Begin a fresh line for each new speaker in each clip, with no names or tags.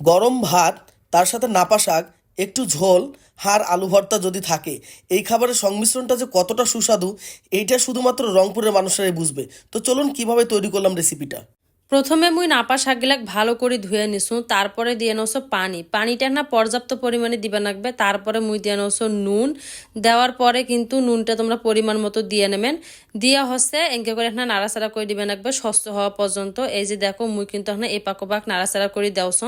গরম ভাত, তার সাথে নাপা শাক, একটু ঝোল, হাড় আলু ভর্তা যদি থাকে। এই খাবারের সংমিশ্রণটা যে কতটা সুস্বাদু, এইটা শুধুমাত্র রংপুরের মানুষেরাই বুঝবে। তো চলুন কীভাবে তৈরি করলাম রেসিপিটা
প্রথমে মুই নাপা শাকগুলাক ভালো করে ধুয়ে নিছু তারপরে দিয়ে নসো পানি। পানিটা না পর্যাপ্ত পরিমাণে দিবে লাগবে, তারপরে মুই দিয়ে নসো নুন। দেওয়ার পরে কিন্তু নুনটা তোমরা পরিমাণ মতো দিয়ে নেবেন। দিয়ে হচ্ছে এঁকে করে এখানে নাড়াচাড়া করে দিবে লাগবে, স্বস্ত হওয়া পর্যন্ত। এই যে দেখো, মুই কিন্তু এখানে এই পাকো নাড়াচাড়া করে দেওছ।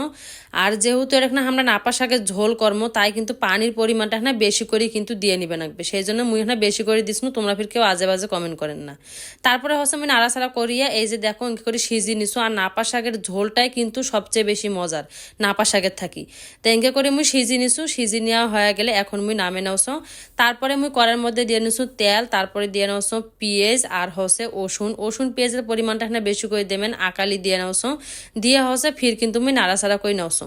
আর যেহেতু এখানে আমরা নাপা শাকের ঝোল কর্ম, তাই কিন্তু পানির পরিমাণটা এখানে বেশি করে কিন্তু দিয়ে নিবে লাগবে। সেই জন্য মুই এখানে বেশি করে দিস তোমরা ফির কেউ আজে বাজে কমেন্ট করেন না। তারপরে হচ্ছে আমি নাড়াচাড়া করিয়া এই যে দেখো এঁকে করে সিজি নিছো আর নাপা শাকের ঝোলটাই কিন্তু সবচেয়ে বেশি মজার নাপা শাকের থাকি। তো করে মুই সিজি নিছু সিজি নেওয়া হয়ে গেলে এখন মুই নামে নাওছ তারপরে মুই কড়ার মধ্যে দিয়ে নিছু তেল, তারপরে দিয়ে নাওছ পেঁয়াজ আর হচ্ছে ওষুন ওষুন পেঁয়াজের পরিমাণটা এখানে বেশি করে দেবেন, আকালি দিয়ে নাওছ দিয়ে হচ্ছে ফির কিন্তু মুই নাড়াচাড়া করে নাওছ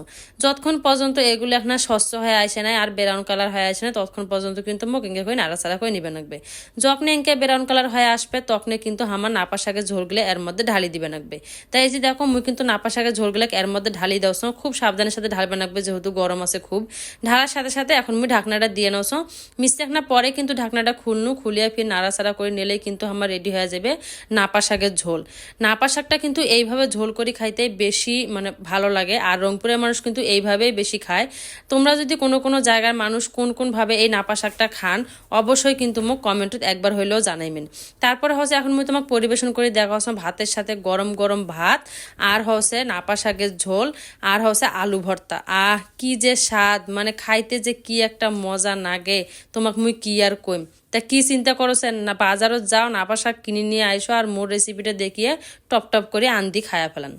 যতক্ষণ পর্যন্ত এগুলো এখানে স্বচ্ছ হয়ে আসে নাই আর ব্রাউন কালার হয়ে আসে না ততক্ষণ পর্যন্ত কিন্তু মোক এঁকে করে নাড়াচাড়া করে নিবে লাগবে যখন এঁকে ব্রাউন কালার হয়ে আসবে, তখন কিন্তু আমার নাপা শাকের ঝোলগুলো এর মধ্যে ঢালি দিবে লাগবে তাই এই যে দেখো, মুই কিন্তু নাপা শাকের ঝোলগুলো এর মধ্যে ঢালি দেওয়া খুব সাবধানের সাথে ঢালবে লাগবে, যেহেতু গরম আছে খুব। ঢালার সাথে সাথে এখন মুই ঢাকনাটা দিয়ে নাও মিষ্টি ঢাকনা পরে কিন্তু ঢাকনাটা খুলনু, খুলিয়ে ফির নাড়াচাড়া করে নিলেই কিন্তু আমার রেডি হয়ে যাবে নাপা শাকের ঝোল। নাপা শাকটা কিন্তু এইভাবে ঝোল করে খাইতে বেশি মানে ভালো লাগে, আর রংপুরের মানুষ কিন্তু এইভাবেই বেশি খায়। তোমরা যদি কোনো কোনো জায়গার মানুষ কোন কোন ভাবে এই নাপা শাকটা খান, অবশ্যই কিন্তু মোক কমেন্টত একবার হইলেও জানাইবেন। তারপরে হচ্ছে এখন মুই তোমাকে পরিবেশন করে দেখা ভাতের সাথে গরম গরম ভাত, আর হচ্ছে নাপা শাকের ঝোল, আর হচ্ছে আলু ভর্তা। আহ, কি যে স্বাদ মানে খাইতে যে কি একটা মজা নাগে তোমাক মুই কি আর কইম? তা কি চিন্তা করছেন? না, বাজারত যাও, নাপা শাক কিনে নিয়ে আইসো, আর মোর রেসিপিটা দেখিয়ে টপ টপ করে আন্দি খায়া ফেলান।